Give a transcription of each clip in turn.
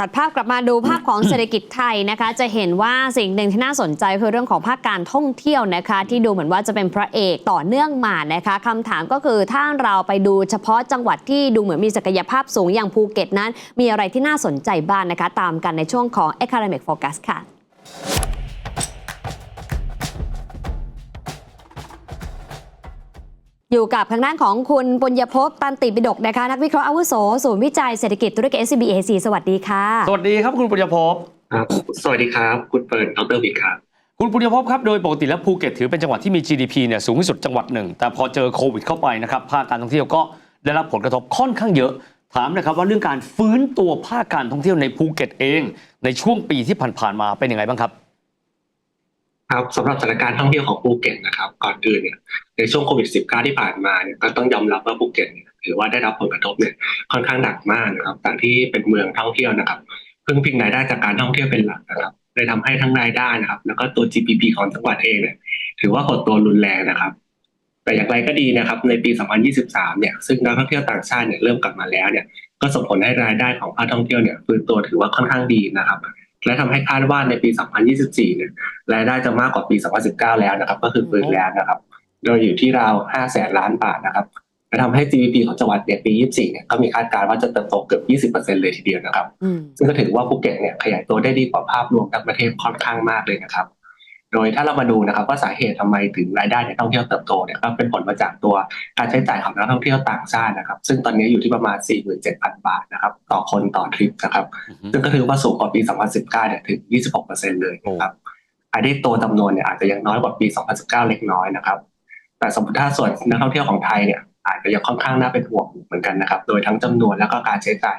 ตัดภาพกลับมาดูภาพของเศรษฐกิจไทยนะคะ จะเห็นว่าสิ่งหนึ่งที่น่าสนใจคือเรื่องของภาคการท่องเที่ยวนะคะ ที่ดูเหมือนว่าจะเป็นพระเอกต่อเนื่องมานะคะคำถามก็คือถ้าเราไปดูเฉพาะจังหวัดที่ดูเหมือนมีศักยภาพสูงอย่างภูเก็ตนั้น มีอะไรที่น่าสนใจบ้างนะคะ ตามกันในช่วงของ Academic Focus ค่ะ อยู่กับทางด้านของคุณปุญญภพตันติปิดกนะคะนักวิเคราะห์อาวุโสศูนย์วิจัยเศรษฐกิจธุรกิจ SCBAC สวัสดีค่ะ สวัสดีครับคุณปุญญภพครับสวัสดีครับ คุณเปิร์นดรบิ๊กครับคุณปุญญภพครับโดยปกติแล้วภูเก็ตถือเป็นจังหวัดที่มี GDP เนี่ยสูงที่สุดจังหวัดหนึ่ง แต่พอเจอโควิดเข้าไปนะครับภาคการท่องเที่ยวก็ได้รับผลกระทบค่อนข้างเยอะ ถามนะครับว่าเรื่องการฟื้นตัวภาคการท่องเที่ยวในภูเก็ตเอง ในช่วงปีที่ผ่านๆมาเป็นยังไงบ้างครับ ครับสำหรับสถานการณ์ท่องเที่ยวของภูเก็ตนะครับ ก่อนอื่นเนี่ยในช่วงโควิด -19 ที่ผ่านมาเนี่ยก็ต้องยอมรับว่าภูเก็ตเนี่ยถือว่าได้รับผลกระทบเนี่ยค่อนข้างหนักมากนะครับจากที่เป็นเมืองท่องเที่ยวนะครับพึ่งพิงรายได้จากการท่องเที่ยวเป็นหลักนะครับเลยทำให้ทั้งรายได้นะครับ แล้วก็ตัว GDP ของจังหวัดเองเนี่ยถือว่าหดตัวรุนแรงนะครับ แต่อย่างไรก็ดีนะครับ ในปี 2023 เนี่ยซึ่งนักท่องเที่ยวต่างชาติเนี่ยเริ่มกลับมาแล้วเนี่ยก็ส่งผลให้รายได้ของภาคท่องเที่ยวเนี่ยฟื้นตัวถือว่าค่อนข้างดีนะครับ และทำให้คาดว่าในปี 2024เนี่ยรายได้จะมากกว่าปี 2019 แล้วนะครับ ก็คือฟื้นแล้วนะครับ โดยอยู่ที่ราว5แสนล้านบาทนะครับและทำให้ GDP ของจังหวัดเนี่ยปี 24 เนี่ยก็มีคาดการณ์ว่าจะเติบโตเกือบ 20%เลยทีเดียวนะครับอืมซึ่งก็ถือว่าภูเก็ตเนี่ยขยายตัวได้ดีกว่าภาพรวมทั้งประเทศค่อนข้างมากเลยนะครับ โดยถ้าเรามาดูนะครับว่าสาเหตุทำไมถึงรายได้ในท่องเที่ยวเติบโตเนี่ยก็เป็นผลมาจากตัวการใช้จ่ายของนักท่องเที่ยวต่างชาตินะครับ ซึ่งตอนนี้อยู่ที่ประมาณ 47,000 บาทนะครับต่อคนต่อทริปนะครับซึ่งก็ถือว่าสูงกว่าปี 2019เนี่ยถึง 26%เลยนะครับอันนี้ตัวจำนวนเนี่ยอาจจะยังน้อยกว่าปี 2019 เล็กน้อยนะครับ แต่สมมติถ้าส่วนนักท่องเที่ยวของไทยเนี่ยอาจจะยังค่อนข้างน่าเป็นห่วงอยู่เหมือนกันนะครับ โดยทั้งจำนวนแล้วก็การใช้จ่าย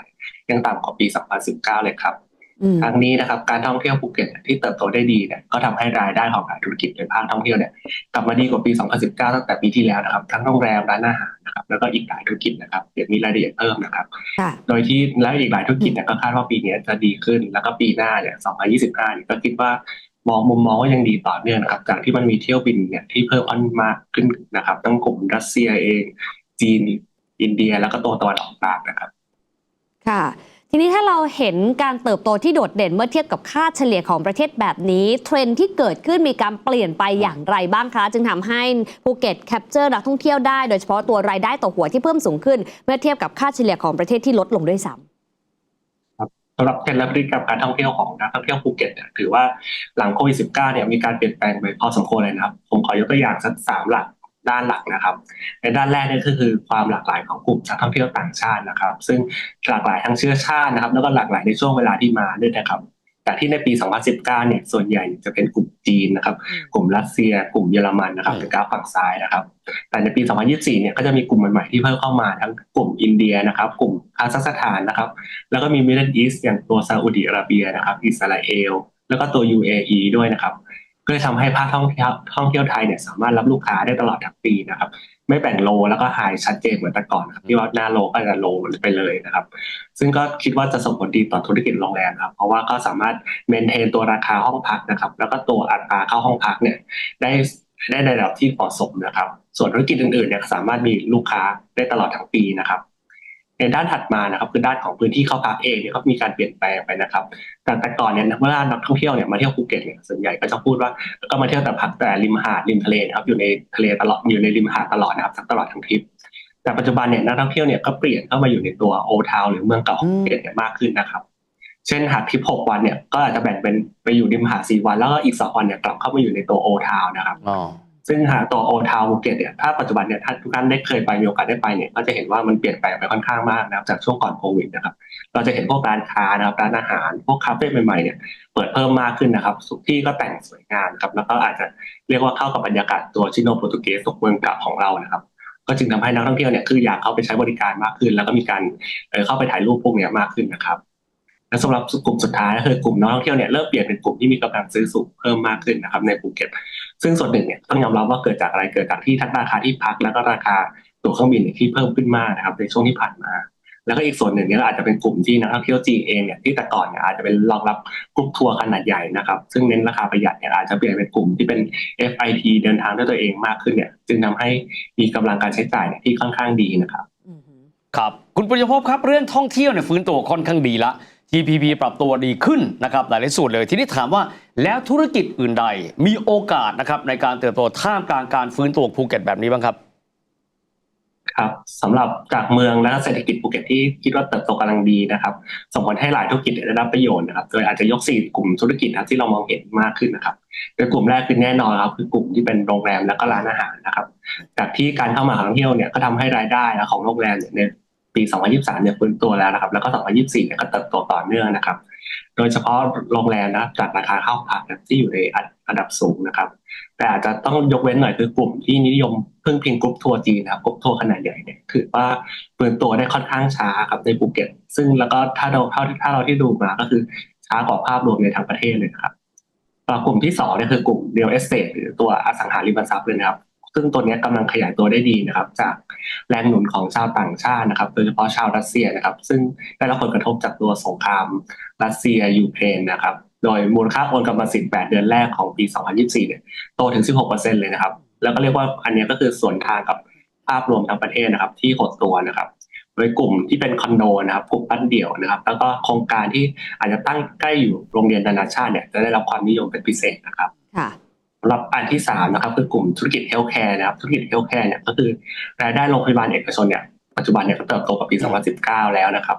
ยังต่ำกว่าปี 2019 เลยครับ อืมทั้งนี้นะครับการท่องเที่ยวภูเก็ตที่เติบโตได้ดีเนี่ยก็ทำให้รายได้ของภาคธุรกิจในภาคท่องเที่ยวเนี่ยกลับมาดีกว่าปี 2019 ตั้งแต่ปีที่แล้วนะครับทั้งโรงแรมร้านอาหารนะครับแล้วก็อีกหลายธุรกิจนะครับเดี๋ยวมีรายละเอียดเพิ่มนะครับค่ะโดยที่แล้วอีกหลายธุรกิจเนี่ยก็คาดว่าปีนี้จะดีขึ้น แล้วก็ปีหน้าเนี่ย 2025เนี่ยก็คิดว่ามองมุมมองว่ายังดีต่อเนื่องนะครับจากที่มันมีเที่ยวบินเนี่ยที่เพิ่มขึ้นมากขึ้นนะครับทั้งกลุ่มรัสเซียเองจีนอินเดียแล้วก็ตัวตะวันออกกลางนะครับ ค่ะ ทีนี้ถ้าเราเห็นการเติบโตที่โดดเด่นเมื่อเทียบกับค่าเฉลี่ยของประเทศแบบนี้เทรนที่เกิดขึ้นมีการเปลี่ยนไปอย่างไรบ้างคะ จึงทำให้ภูเก็ตแคปเจอร์นักท่องเที่ยวได้โดยเฉพาะตัวรายได้ต่อหัวที่เพิ่มสูงขึ้น เมื่อเทียบกับค่าเฉลี่ยของประเทศที่ลดลงด้วยซ้สำหรับเทรนด์และพฤติกรรมการท่องเที่ยวของนักท่องเที่ยวภูเก็ตเนี่ยถือว่าหลังโควิด -19 เนี่ยมีการเปลี่ยนแปลงไปพอสมควรเลยนะครับ ผมขอยกตัวอย่างสักสามหลัก ด้านหลักนะครับในด้านแรกเนี่ยก็คือความหลากหลายของกลุ่มนักท่องเที่ยวต่างชาตินะครับ ซึ่งหลากหลายทั้งเชื้อชาตินะครับ แล้วก็หลากหลายในช่วงเวลาที่มาด้วยนะครับจากที่ในปี 2019 เนี่ย ส่วนใหญ่จะเป็นกลุ่มจีนนะครับำกลุ่มรัสเซีย กลุ่มเยอรมันนะครับอืมเป็นกราฟฝั่งซ้ายนะครับ แต่ในปี 2024 เนี่ย ก็จะมีกลุ่มใหม่ๆที่เพิ่มเข้ามาทั้งกลุ่มอินเดียนะครับ กลุ่มคาซัคสถานนะครับ แล้วก็มีมิดเดิลอีสอย่างตัวซาอุดิอาระเบียนะครับ อิสราเอล แล้วก็ตัว UAE ด้วยนะครับ ก็เลยทำให้ภาคท่องเที่ยวท่องเที่ยวไทยเนี่ยสามารถรับลูกค้าได้ตลอดทั้งปีนะครับ ไม่แบ่งโลแล้วก็ไฮชัดเจนเหมือนแต่ก่อนนะครับที่ว่าหน้าโลก็จะโลไปเลยนะครับ ซึ่งก็คิดว่าจะส่งผลดีต่อธุรกิจโรงแรมครับ เพราะว่าก็สามารถเมนเทนตัวราคาห้องพักนะครับ แล้วก็ตัวอัตราเข้าห้องพักเนี่ยได้ได้ในระดับที่เหมาะสมนะครับ ส่วนธุรกิจอื่นๆเนี่ยสามารถมีลูกค้าได้ตลอดทั้งปีนะครับ ในด้านถัดมานะครับคือด้านของพื้นที่เข้าพักเองเนี่ยก็มีการเปลี่ยนแปลงไปนะครับแต่แต่ก่อนเนี่ยเมื่อนักท่องเที่ยวเนี่ยมาเที่ยวภูเก็ตเนี่ยส่วนใหญ่ก็จะพูดว่าก็มาเที่ยวแต่พักแต่ริมหาดริมทะเลนะครับอยู่ในทะเลตลอดอยู่ในริมหาดตลอดนะครับทั้งตลอดทั้งทริปแต่ปัจจุบันเนี่ยนักท่องเที่ยวเนี่ยก็เปลี่ยนเข้ามาอยู่ในตัวโอทาวหรือเมืองเก่าของภูเก็ตเนี่ยมากขึ้นนะครับ เช่นหากทริป6วันเนี่ยก็อาจจะแบ่งเป็นไปอยู่ริมหาด4วัน แล้วก็อีก2วันเนี่ยกลับเข้ามาอยู่ในตัวโอทาวนะครับอ๋อ ซึ่งหาตัวโอทาวภูเก็ตเนี่ยถ้าปัจจุบันเนี่ยถ้าทุกท่านได้เคยไปมีโอกาสได้ไปเนี่ยก็จะเห็นว่ามันเปลี่ยนแปลงไปค่อนข้างมากนะครับจากช่วงก่อนโควิดนะครับเราจะเห็นพวกร้านค้านะครับร้านอาหารพวกคาเฟ่ใหม่ๆเนี่ยเปิดเพิ่มมากขึ้นนะครับสุที่ก็แต่งสวยงามครับแล้วก็อาจจะเรียกว่าเข้ากับบรรยากาศตัวชิโนโปรตุเกสตกเมืองเก่าของเรานะครับก็จึงทำให้นักท่องเที่ยวเนี่ยคืออยากเข้าไปใช้บริการมากขึ้น แล้วก็มีการเข้าไปถ่ายรูปพวกเนี้ยมากขึ้นนะครับและสำหรับกลุ่มสุดท้ายก็คือกลุ่มนักท่องเที่ยวเนี่ยเริ่มเปลี่ยนเป็นกลุ่มที่มีกำลังซื้อสูงเพิ่มมากขึ้นนะครับในภูเก็ต ซึ่งส่วนหนึ่งเนี่ยต้องยอมรับว่าเกิดจากอะไรเกิดจากที่ทั้งราคาที่พักแล้วก็ราคาตั๋วเครื่องบินที่เพิ่มขึ้นมากนะครับในช่วงที่ผ่านมา แล้วก็อีกส่วนหนึ่งเนี่ยอาจจะเป็นกลุ่มที่นักท่องเที่ยวจีนเองเนี่ยที่แต่ก่อนเนี่ยอาจจะเป็นรองรับกรุ๊ปทัวร์ขนาดใหญ่นะครับ ซึ่งเน้นราคาประหยัดเนี่ยอาจจะเปลี่ยนเป็นกลุ่มที่เป็น FIT เดินทางด้วยตัวเองมากขึ้นเนี่ย จึงทำให้มีกำลังการใช้จ่ายเนี่ยที่ค่อนข้างดีนะครับครับคุณปุญญภพครับเรื่องท่องเที่ยวเนี่ยฟื้นตัวค่อนข้างดีละ GPP ปรับตัวดีขึ้นนะครับหลายๆส่วนเลย ทีนี้ถามว่าแล้วธุรกิจอื่นใดมีโอกาสนะครับในการเติบโตท่ามกลางการฟื้นตัวภูเก็ตแบบนี้บ้างครับครับสำหรับจากเมืองและเศรษฐกิจภูเก็ตที่คิดว่าเติบโตกำลังดีนะครับส่งผลให้หลายธุรกิจได้รับประโยชน์นะครับโดยอาจจะยกสี่กลุ่มธุรกิจครับที่เรามองเห็นมากขึ้นนะครับโดยกลุ่มแรกคือแน่นอนครับคือกลุ่มที่เป็นโรงแรมและก็ร้านอาหารนะครับจากที่การเข้ามาของท่องเที่ยวเนี่ยก็ทำให้รายได้ของโรงแรมเนี่ยใน ปี 2023 เนี่ยฟื้นตัวแล้วนะครับ แล้วก็ 2024 เนี่ยก็เติบโตต่อเนื่องนะครับ โดยเฉพาะโรงแรมนะครับจากราคาเข้าพักนะที่อยู่ในอันดับสูงนะครับ แต่อาจจะต้องยกเว้นหน่อยคือกลุ่มที่นิยมพึ่งพิงกรุ๊ปทัวร์จีนนะครับกรุ๊ปทัวร์ขนาดใหญ่เนี่ยถือว่าฟื้นตัวได้ค่อนข้างช้าครับในภูเก็ต ซึ่งแล้วก็ถ้าเราเท่าที่ถ้าเราที่ดูมาก็คือช้ากว่าภาพรวมในทางประเทศเลยนะครับกลุ่มที่สองเนี่ยคือกลุ่ม real estate หรือตัวอสังหาริมทรัพย์เลยนะครับ ซึ่งตัวนี้ยกำลังขยายตัวได้ดีนะครับ จากแรงหนุนของชาวต่างชาตินะครับ โดยเฉพาะชาวรัสเซียนะครับ ซึ่งได้รับผลกระทบจากตัวสงครามรัสเซียยูเครนนะครับ โดยมูลค่าโอนกรรมสิทธิ์ 8 เดือนแรกของปี 2024 เนี่ยโตถึง 16%เลยนะครับ แล้วก็เรียกว่าอันนี้ก็คือส่วนทางกับภาพรวมทั้งประเทศนะครับ ที่หดตัวนะครับโดยกลุ่มที่เป็นคอนโดนะครับกลุ่มบ้านเดี่ยวนะครับ แล้วก็โครงการที่อาจจะตั้งใกล้อยู่โรงเรียนนานาชาติเนี่ยจะได้รับความนิยมเป็นพิเศษนะครับค่ะำหรับอันที่สามนะครับคือกลุ่มธุรกิจเฮลท์แคร์นะครับธุรกิจเฮลท์แคร์เนี่ยก็คือรายได้โรงพยาบาลเอกชนเนี่ยปัจจุบันเนี่ยก็เติบโตกว่าปี 2019 แล้วนะครับ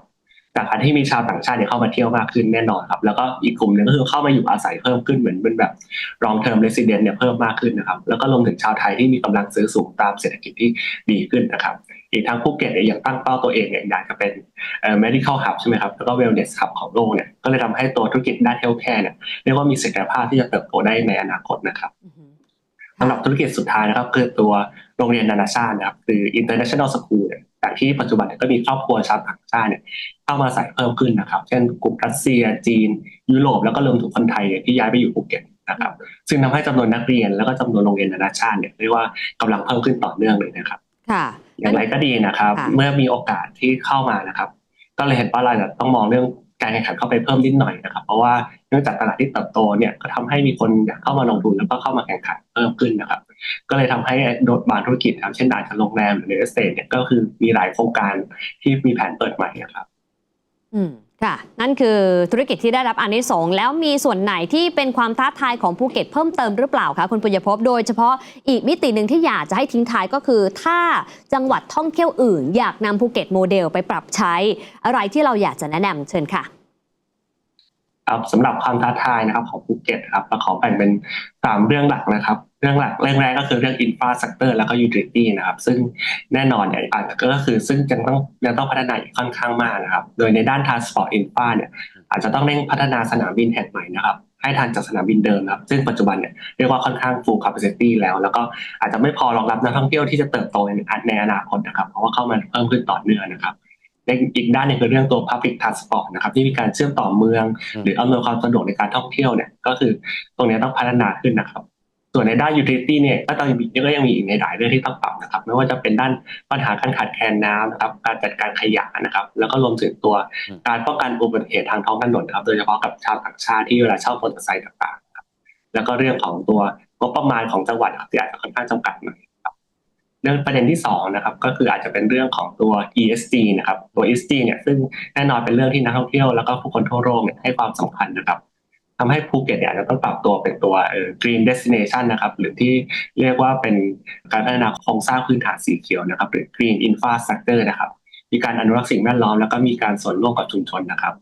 จากการที่มีชาวต่างชาติเนี่ยเข้ามาเที่ยวมากขึ้นแน่นอนครับ แล้วก็อีกกลุ่มหนึงก็คือเข้ามาอยู่อาศัยเพิ่มขึ้นเหมือนเป็นแบบ long term resident เนี่ยเพิ่มมากขึ้นนะครับ แล้วก็รวมถึงชาวไทยที่มีกำลังซื้อสูงตามเศรษฐกิจที่ดีขึ้นนะครับ อีกทั้งภูเก็ตเนี่ยยังตั้งเป้าตัวเองเนี่ยอยากจะเป็นเอ่อ medical hub ใช่ไหมครับแล้วก็ wellness hub ของโลกเนี่ยก็เลยทำให้ตัวธุรกิจด้าน healthcare เนี่ยเรียกว่ามีศักยภาพที่จะเติบโตได้ในอนาคตนะครับอือหือสำหรับธุรกิจสุดท้ายนะครับคือตัวโรงเรียนนานาชาตินะครับคือ international school เนี่ยจากที่ปัจจุบันเนี่ยก็มีครอบครัวชาวต่างชาติเนี่ยเข้ามาใส่เพิ่มขึ้นนะครับ เช่นกลุ่มรัสเซีย จีน ยุโรปแล้วก็รวมถึงคนไทยเนี่ยที่ย้ายไปอยู่ภูเก็ตนะครับ ซึ่งทำให้จำนวนนักเรียนแล้วก็จำนวนโรงเรียนนานาชาติเนี่ยเรียกว่ากำลังเพิ่มขึ้นต่อเนื่องเลยนะครับค่ะ อย่างไรก็ดีนะครับค่ะเมื่อมีโอกาสที่เข้ามานะครับ ก็เลยเห็นว่าเราจะต้องมองเรื่องการแข่งขันเข้าไปเพิ่มนิดหน่อยนะครับ เพราะว่าเนื่องจากตลาดที่เติบโตเนี่ยก็ทำให้มีคนอยากเข้ามาลงทุนแล้วก็เข้ามาแข่งขันเพิ่มขึ้นนะครับ ก็เลยทำให้โดดบานธุรกิจครับเช่นอาจจะโรงแรมหรือเอสเตทเนี่ยก็คือมีหลายโครงการที่มีแผนเปิดใหม่นะครับ อืม ค่ะ นั่นคือธุรกิจที่ได้รับอานิสงส์แล้วมีส่วนไหนที่เป็นความท้าทายของภูเก็ตเพิ่มเติมหรือเปล่าคะคุณปุญญภพโดยเฉพาะอีกมิติหนึ่งที่อยากจะให้ทิ้งท้ายก็คือ ถ้าจังหวัดท่องเที่ยวอื่น อยากนำภูเก็ตโมเดลไปปรับใช้ อะไรที่เราอยากจะแนะนำเชิญค่ะครับสำหรับความท้าทายนะครับของภูเก็ตครับเราขอแบ่งเป็นสามเรื่องหลักนะครับ รื่องหลักเรื่องแรกก็คือเรื่อง infrastructure แล้วก็ utility นะครับ ซึ่งแน่นอนเนี่ยอาก็คือซึ่งยังต้องยังต้องพัฒนาอีกค่อนข้างมากนะครับ โดยในด้าน transport infra เนี่ยอาจจะต้องเร่งพัฒนาสนามบินแห่งใหม่นะครับให้ทันจากสนามบินเดิมครับ ซึ่งปัจจุบันเนี่ยเรียกว่าค่อนข้าง full capacity แล้ว แล้วก็อาจจะไม่พอรองรับนักท่องเที่ยวที่จะเติบโตในอนาคตนะครับ เพราะว่าเข้ามาเพิ่มขึ้นต่อเนื่องนะครับในอีกด้านหนึงคือเรื่องตัว public transport นะครับที่มีการเชื่อมต่อเมือง หรืออำนวยความสะดวกในการท่องเที่ยวเนี่ยก็คือตรงนี้ต้องพัฒนาขึ้นนะครับ ส่วนในด้าน utility เนี่ยก็ต้องมีก็ยังมีอีกในหลายเรื่องที่ต้องปรับนะครับ ไม่ว่าจะเป็นด้านปัญหาการขาดแคลนน้ำนะครับ การจัดการขยะนะครับ แล้วก็รวมถึงตัวอืมการป้องกันอุบัติเหตุทางท้องถนนนะครับ โดยเฉพาะกับชาวต่างชาติที่เวลาเช่ามอเตอร์ไซค์ต่างๆนะครับแล้วก็เรื่องของตัวงบประมาณของจังหวัดครับที่อาจจะค่อนข้างจำกัดหน่อยครับเรื่องประเด็นที่สองนะครับก็คืออาจจะเป็นเรื่องของตัว ESG นะครับตัว ESG เนี่ยซึ่งแน่นอนเป็นเรื่องที่นักท่องเที่ยวแล้วก็ผู้คนทั่วโลกเนี่ยให้ความสำคัญนะครับ ทำให้ภูเก็ตเนี่ยจะต้องปรับตัวเป็นตัวเอ่อ green destination นะครับ หรือที่เรียกว่าเป็นการพัฒนาโครงสร้างพื้นฐานสีเขียวนะครับ หรือ green infrastructure นะครับ มีการอนุรักษ์สิ่งแวดล้อมแล้วก็มีการส่วนร่วมกับชุมชนนะครับ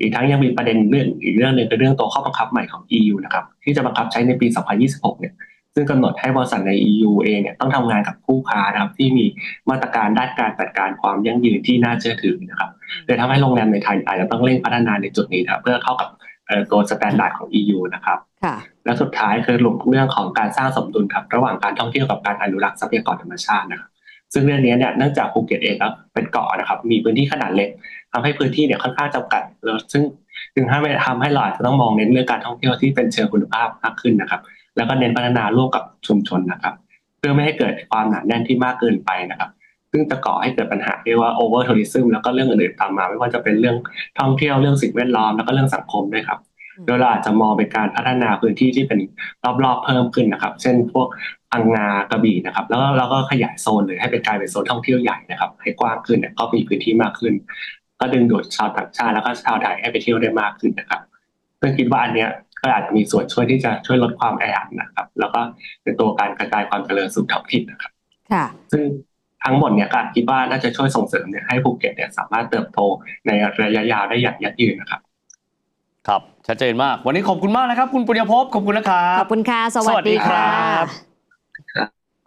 อีกทั้งยังมีประเด็นเรื่องอีกเรื่องหนึ่งคือเรื่องตัวข้อบังคับใหม่ของ EU นะครับ ที่จะบังคับใช้ในปี 2026 เนี่ย ซึ่งกำหนดให้บริษัทใน EU เองเนี่ยต้องทำงานกับผู้ค้านะครับที่มีมาตรการด้านการจัดการความยั่งยืนที่น่าเชื่อถือนะครับเลยทำให้โรงแรมในไทยอาจจะต้องเร่งพัฒนาในจุดนี้นะเพื่อเข้ากับ ตัวสแตนดาร์ดของ EU นะครับค่ะและสุดท้ายคือหลุมเรื่องของการสร้างสมดุลครับระหว่างการท่องเที่ยวกับการอนุรักษ์ทรัพยากรธรรมชาตินะครับซึ่งเรื่องนี้เนี่ยเนื่องจากภูเก็ตเองครับเป็นเกาะนะครับ มีพื้นที่ขนาดเล็กทำให้พื้นที่เนี่ยค่อนข้างจำกัดแล้วซึ่งจึงทำให้ทำให้เราอาจจะต้องมองเน้นเรื่องการท่องเที่ยวที่เป็นเชิงคุณภาพมากขึ้นนะครับ แล้วก็เน้นพัฒนาร่วมกับชุมชนนะครับ เพื่อไม่ให้เกิดความหนาแน่นที่มากเกินไปนะครับ ซึ่งจะก่อให้เกิดปัญหาเรียกว่า over tourism แล้วก็เรื่องอื่นๆตามมา ไม่ว่าจะเป็นเรื่องท่องเที่ยวเรื่องสิ่งแวดล้อมแล้วก็เรื่องสังคมด้วยครับโดยเราอาจจะมองเป็นการพัฒนาพื้นที่ที่เป็นรอบๆเพิ่มขึ้นนะครับ เช่นพวกพังงากระบี่นะครับ แล้วก็เราก็ขยายโซนเลยให้เป็นกลายเป็นโซนท่องเที่ยวใหญ่นะครับ ให้กว้างขึ้นเนี่ยก็มีพื้นที่มากขึ้น ก็ดึงดูดชาวต่างชาติแล้วก็ชาวไทยให้ไปเที่ยวได้มากขึ้นนะครับซึ่งคิดว่าอันเนี้ยก็อาจจะมีส่วนช่วยที่จะช่วยลดความแออัดนะครับ แล้วก็เป็นตัวการกระจายความเจริญสู่ท้องถิ่นนะครับ ค่ะ ซึ่ง ทั้งหมดเนี่ยก็คิดว่าน่าจะช่วยส่งเสริมเนี่ยให้ภูเก็ตเนี่ยสามารถเติบโตในระยะยาวได้อย่างยั่งยืนนะครับครับชัดเจนมาก วันนี้ขอบคุณมากนะครับ คุณปุญญภพขอบคุณนะครัขบอบคุณค่ะ สวัสวัสสดีดีครัค่ะบ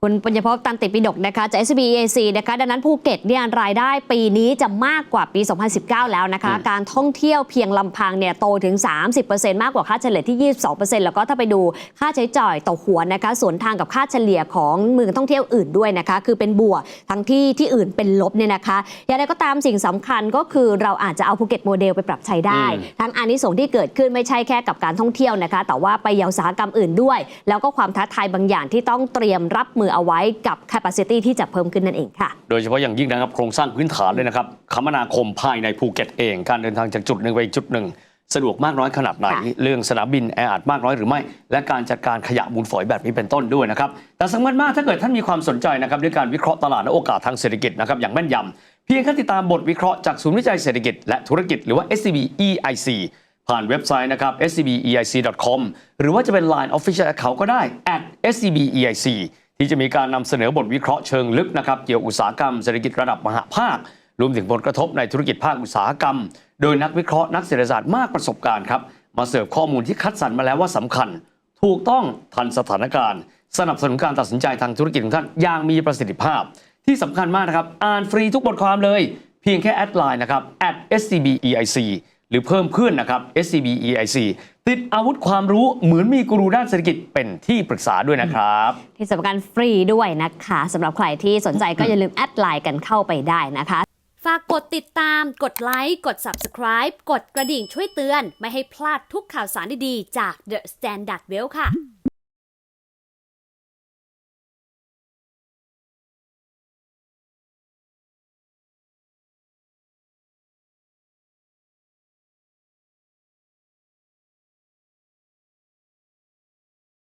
คุณปัญญภพตันติปิฎกนะคะจาก SBAC นะคะดังนั้นภูเก็ตเนี่ยรายได้ปีนี้จะมากกว่าปี 2019 แล้วนะคะอืมการท่องเที่ยวเพียงลำพังเนี่ยโตถึง 30%มากกว่าค่าเฉลี่ยที่ 22%แล้วก็ถ้าไปดูค่าใช้จ่ายต่อหัวนะคะสวนทางกับค่าเฉลี่ยของเมืองท่องเที่ยวอื่นด้วยนะคะ คือเป็นบวกทั้งที่ที่อื่นเป็นลบเนี่ยนะคะอย่างไรก็ตามสิ่งสำคัญก็คือเราอาจจะเอาภูเก็ตโมเดลไปปรับใช้ได้อืมทั้งอานิสงส์ที่เกิดขึ้นไม่ใช่แค่กับการท่องเที่ยวนะคะ แต่ว่าไปยังอุตสาหกรรมอื่นด้วย แล้วก็ความท้าทายบางอย่างที่ต้องเตรียมรับมือเอาไว้กับ capacity ที่จะเพิ่มขึ้นนั่นเองค่ะ โดยเฉพาะอย่างยิ่งนะครับโครงสร้างพื้นฐานเลยนะครับคมนาคมภายในภูเก็ตเอง การเดินทางจากจุดหนึ่งไปอีกจุดหนึ่งสะดวกมากน้อยขนาดไหน เรื่องสนามบินแออัดมากน้อยหรือไม่ และการจัดการขยะมูลฝอยแบบนี้เป็นต้นด้วยนะครับ แต่สำคัญมากถ้าเกิดท่านมีความสนใจนะครับด้วยการวิเคราะห์ตลาดและโอกาสทางเศรษฐกิจนะครับอย่างแม่นยำเพียงแค่ติดตามบทวิเคราะห์จากศูนย์วิจัยเศรษฐกิจและธุรกิจหรือว่า SCB EIC ผ่านเว็บไซต์นะครับ scbeic.com หรือว่าจะเป็น Line Official Account ก็ได้ at scbeic ที่จะมีการนำเสนอบทวิเคราะห์เชิงลึกนะครับเกี่ยวอุตสาหกรรมเศรษฐกิจระดับมหาภาค รวมถึงผลกระทบในธุรกิจภาคอุตสาหกรรม โดยนักวิเคราะห์นักเศรษฐศาสตร์มากประสบการณ์ครับมาเสิร์ฟข้อมูลที่คัดสรรมาแล้วว่าสำคัญ ถูกต้องทันสถานการณ์ สนับสนุนการตัดสินใจทางธุรกิจของท่านอย่างมีประสิทธิภาพ ที่สำคัญมากนะครับอ่านฟรีทุกบทความเลย เพียงแค่แอดไลน์นะครับ @scbeic หรือเพิ่มเพื่อนนะครับ scbeic ติดอาวุธความรู้เหมือนมีกูรูด้านเศรษฐกิจเป็นที่ปรึกษาด้วยนะครับ ที่สำคัญฟรีด้วยนะคะสำหรับใครที่สนใจก็อย่าลืมแอดไลน์กันเข้าไปได้นะคะ ฝากกดติดตาม กดไลค์ กด Subscribe กดกระดิ่งช่วยเตือน ไม่ให้พลาดทุกข่าวสารดีๆ จาก The Standard Well ค่ะ